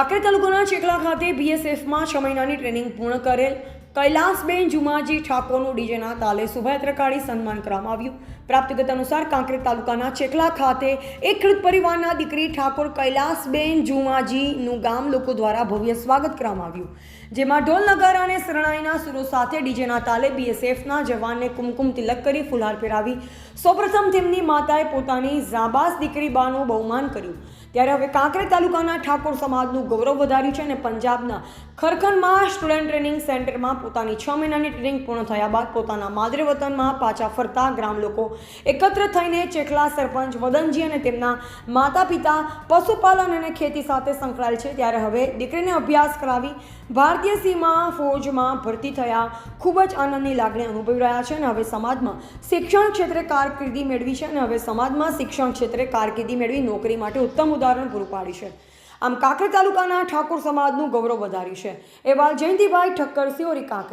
કાંકરેજ તાલુકાના ચેકલા ખાતે બીએસએફમાં છ મહિનાની ટ્રેનિંગ પૂર્ણ કરેલ. કૈલાસબેન જુમાજી ઠાકોરનું ડીજેના તાલે શોભાયાત્રા સન્માન કરવામાં આવ્યું. પ્રાપ્ત અનુસાર કાંકરેજ તાલુકાના ચેકલા ખાતે એક ખેડૂત પરિવારના દીકરી ઠાકોર કૈલાસબેન જુમાજીનું ગામ લોકો દ્વારા ભવ્ય સ્વાગત કરવામાં આવ્યું. જેમાં ઢોલનગર અને શરણાઈના સુરો સાથે ડીજેના તાલે બીએસએફના જવાનને કુમકુમ તિલક કરી ફુલહાર પહેરાવી સૌપ્રથમ તેમની માતાએ પોતાની ઝાબાસ દીકરી બાનું બહુમાન કર્યું. ત્યારે હવે કાંકરેજ તાલુકાના ઠાકોર સમાજનું ગૌરવ વધાર્યું છે અને પંજાબના ખરખરમાં સ્ટુડન્ટ ટ્રેનિંગ સેન્ટરમાં પોતાની છ મહિનાની ટ્રેનિંગ પૂર્ણ થયા બાદ પોતાના માદરે વતનમાં પાછા ફરતા ગ્રામ લોકો એકત્ર થઈને ચેખલા સરપંચ વદનજી અને તેમના માતા પિતા પશુપાલન અને ખેતી સાથે સંકળાયેલ છે. ત્યારે હવે દીકરીને અભ્યાસ કરાવી ભારતીય સીમા ફૌજમાં ભરતી થયા ખૂબ જ આનંદની લાગણી અનુભવી રહ્યા છે અને હવે સમાજમાં શિક્ષણ ક્ષેત્રે કારકિર્દી મેળવી છે અને હવે સમાજમાં શિક્ષણ ક્ષેત્રે કારકિર્દી મેળવી નોકરી માટે ઉત્તમ ઉદાહરણ પૂરું પાડ્યું છે. આમ કાંકરે તાલુકાના ઠાકોર સમાજનું ગૌરવ વધાર્યું છે. એવા જયંતિભાઈ ઠક્કર સિયોરી કાંકરેજ